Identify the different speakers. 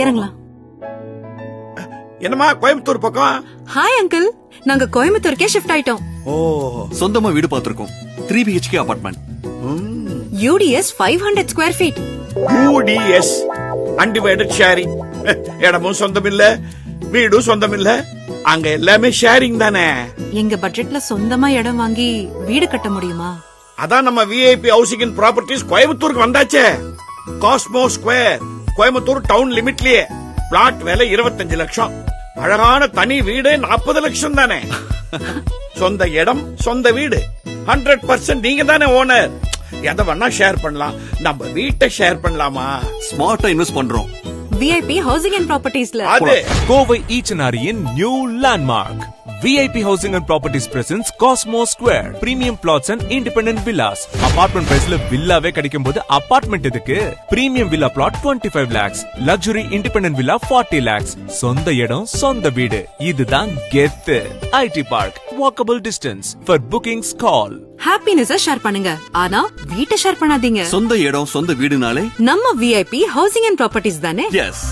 Speaker 1: இறங்கலாம்.
Speaker 2: என்னம்மா கோயம்புத்தூர் பக்கம்?
Speaker 1: ஹாய் அங்கிள் நாங்க கோயம்புத்தூருக்கே ஷிஃப்ட் ஆயிட்டோம்.
Speaker 2: ஓ
Speaker 3: சொந்தமா வீடு பார்த்திருக்கோம். Three BHK apartment
Speaker 1: UDS five hundred square feet
Speaker 2: UDS undivided sharing இடமும் சொந்தம் இல்ல வீடும் சொந்தம் இல்ல அங்க எல்லாமே ஷேரிங் தானே.
Speaker 1: எங்க பட்ஜெட்ல சொந்தமா இடம் வாங்கி வீடு கட்ட முடியுமா?
Speaker 2: அதான் நம்ம விஐபி ஹவுசிங் ப்ராப்பர்ட்டிஸ் கோயம்புத்தூருக்கு வந்தாச்சே. காஸ்மோ ஸ்கொயர் கோயம்புத்தூர் டவுன் லிமிட்லயே. பிளாட் விலை இருபத்தஞ்சு லட்சம். அழகான தனி வீடு நாற்பது லட்சம் தானே. சொந்த இடம் சொந்த வீடு. ஹண்ட்ரட் பர்சன்ட் நீங்க தானே ஓனர் எதை வேணா ஷேர் பண்ணலாம். நம்ம வீட்டை ஷேர் பண்ணலாமா?
Speaker 3: ஸ்மார்ட்டா இன்வெஸ்ட் பண்றோம்.
Speaker 1: விஐபி ஹவுசிங் அண்ட் ப்ராப்பர்ட்டிஸ்ல
Speaker 4: Kovai ஈச்சனாரியின் new landmark VIP housing and properties presence Cosmo square premium flats and independent villas apartment பிரைஸ்ல வில்லாவே கிடைக்கும் போது அபார்ட்மெண்ட் எதுக்கு? Premium villa flat 25 five lakhs luxury independent villa 40 lakhs சொந்த இடம் சொந்த வீடு. இதுதான் கெத்து. IT park walkable distance for bookings call
Speaker 1: happiness share பண்ணுங்க. ஆனா வீட்டை ஷேர் பண்ணாதீங்க.
Speaker 3: சொந்த இடம் சொந்த வீடுனாலே
Speaker 1: நம்ம விஐபி ஹவுசிங் அண்ட் ப்ராப்பர்ட்டிஸ் தானே?
Speaker 3: எஸ்